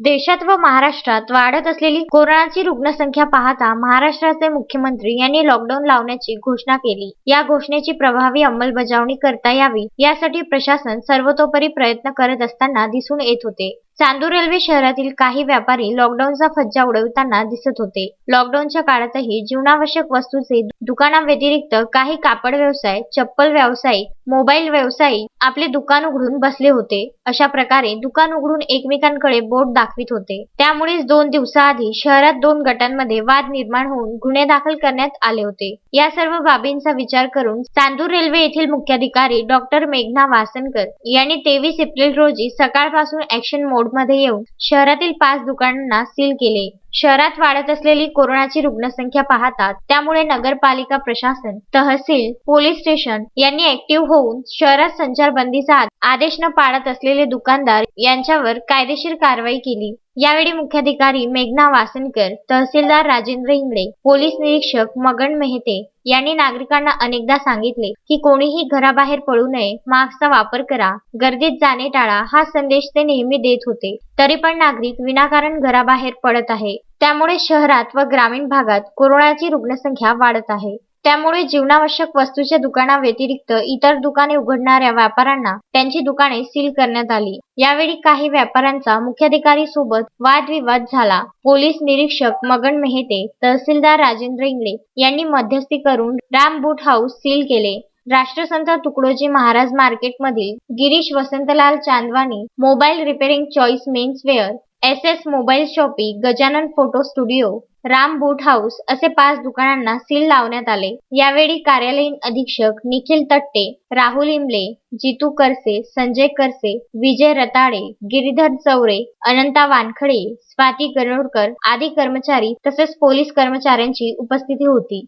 देशात व महाराष्ट्रात वाढत असलेली कोरोनाची रुग्णसंख्या पाहता महाराष्ट्राचे मुख्यमंत्री यांनी लॉकडाऊन लावण्याची घोषणा केली. या घोषणेची प्रभावी अंमलबजावणी करता यावी यासाठी प्रशासन सर्वतोपरी प्रयत्न करत असताना दिसून येत होते. चांदूर रेल्वे शहरातील काही व्यापारी लॉकडाऊनचा फज्जा उडविताना दिसत होते. लॉकडाऊनच्या काळातही जीवनावश्यक वस्तूचे दुकानाव्यतिरिक्त काही कापड व्यवसाय चप्पल व्यावसायिक मोबाईल व्यावसायिक आपले दुकान उघडून बसले होते. अशा प्रकारे दुकान उघडून एकमेकांकडे बोट दाखवित होते. त्यामुळेच दोन दिवसाआधी शहरात दोन गटांमध्ये वाद निर्माण होऊन गुन्हे दाखल करण्यात आले होते. या सर्व बाबींचा विचार करून चांदूर रेल्वे येथील मुख्याधिकारी डॉक्टर मेघना वासनकर यांनी तेवीस एप्रिल रोजी सकाळपासून ऍक्शन मोड मध्ये येऊन शहरातील पाच दुकानांना सील केले. शहरात वाढत असलेली कोरोनाची रुग्णसंख्या पाहता त्यामुळे नगरपालिका प्रशासन तहसील पोलीस स्टेशन यांनी ऍक्टिव्ह होऊन शहरात संचारबंदीचा आदेश न पाळत असलेले दुकानदार यांच्यावर कायदेशीर कारवाई केली. यावेळी मुख्याधिकारी मेघना वासनकर तहसीलदार राजेंद्र इंगळे पोलीस निरीक्षक मगन मेहते यांनी नागरिकांना अनेकदा सांगितले की कोणीही घराबाहेर पडू नये मास्कचा वापर करा गर्दीत जाणे टाळा हा संदेश ते नेहमी देत होते. तरी पण नागरिक विनाकारण घराबाहेर पडत आहे. त्यामुळे शहरात व ग्रामीण भागात कोरोनाची रुग्णसंख्या वाढत आहे. त्यामुळे जीवनावश्यक वस्तूच्या दुकानाव्यतिरिक्त इतर दुकाने उघडणाऱ्या व्यापाऱ्यांना त्यांची दुकाने सील करण्यात आली. यावेळी काही व्यापाऱ्यांचा मुख्याधिकारी सोबत वादविवाद झाला. पोलीस निरीक्षक मगन मेहते तहसीलदार राजेंद्र इंगळे यांनी मध्यस्थी करून राम बूट हाऊस सील केले. राष्ट्रसंत तुकडोजी महाराज मार्केटमधील Girish Vasantlal Chandwani mobile repairing choice men's wear S S mobile shoppe Gajanan photo studio Ram boot house असे पाच दुकानांना सील लावण्यात आले. यावेळी कार्यालयीन अधीक्षक निखिल तट्टे राहुल इमले जितू करसे संजय करसे विजय रताळे गिरीधर चौरे अनंता वानखडे स्वाती गरुडकर आदी कर्मचारी तसेच पोलीस कर्मचाऱ्यांची उपस्थिती होती.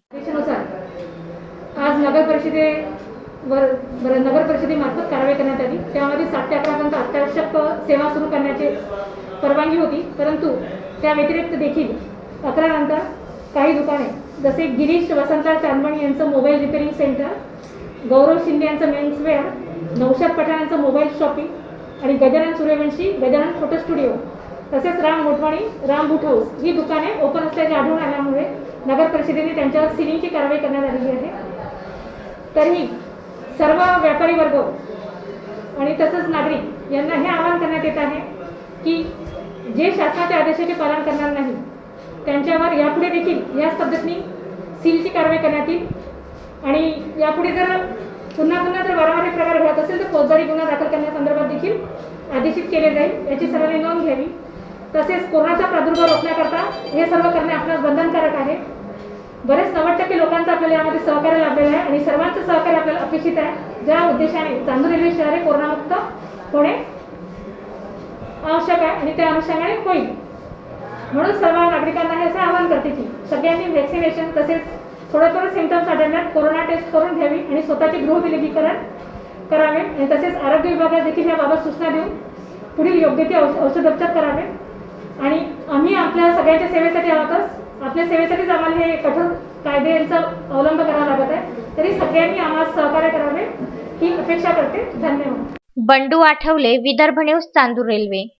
आज नगर परिषदे नगर परिषदेमार्फत कारवाई करण्यात आली. त्यामध्ये सेवा सुरू करण्याची परवानगी होती. परंतु त्या व्यतिरिक्त देखील अकरा नंतर काही दुकाने जसे गिरीश वसंतराव चांदमणी यांचं mobile repairing centre Gaurav Shinde यांचं मेन्सवेअर नौशाद पठाण यांचं मोबाईल शॉपिंग आणि गजानन सूर्यवंशी गजानन फोटो स्टुडिओ तसेच राम मोटवाणी राम बूट हाऊस ही दुकाने ओपन असल्याचे आढळून आल्यामुळे नगर परिषदेने त्यांच्यावर सिलिंगची कारवाई करण्यात आलेली आहे. तरीही सर्व व्यापारी वर्ग आणि तसंच नागरिक यांना हे आवाहन करण्यात येत आहे की जे शासनाच्या आदेशाचे पालन करणार नाही त्यांच्यावर यापुढे देखील याच पद्धतीने सीलची कारवाई करण्यात येईल. आणि यापुढे जर पुन्हा पुन्हा जर वारंवार हे प्रकार घडत असेल तर फौजदारी गुन्हा दाखल करण्यासंदर्भात देखील आदेशित केले जाईल. याची सर्वांनी नोंद घ्यावी. तसेच कोरोनाचा प्रादुर्भाव रोखण्याकरता हे सर्व करणे आपल्यास बंधनकारक आहे. बरेच नव्वद टक्के लोकांचं आपल्याला यामध्ये सहकार्य लाभलेलं आहे आणि सर्वांचं सहकार्य आपल्याला अपेक्षित आहे. ज्या उद्देशाने चांदूर रेल्वे शहर हे कोरोनामुक्त होणे आवश्यक आहे आणि त्या अनुषंगाने होईल. म्हणून सर्व नागरिकांना हे असं आवाहन करते की सगळ्यांनी व्हॅक्सिनेशन तसेच थोडं थोडं सिमटम्स आढळण्यात कोरोना टेस्ट करून घ्यावी आणि स्वतःचे गृह विलगीकरण करावे आणि तसेच आरोग्य विभागात देखील याबाबत सूचना देऊन पुढील योग्य ते औष औषधोपचार करावे. आणि आम्ही आपल्या सगळ्यांच्या सेवेसाठी आहोतच आपल्या सेवेसाठीच आम्हाला हे कठोर कायद्यांचा अवलंब करावा लागत आहे. तरी सगळ्यांनी आम्हाला सहकार्य करावे. ही अपेक्षा करते. धन्यवाद. Bandu Athawale Vidarbha news Chandur Railway.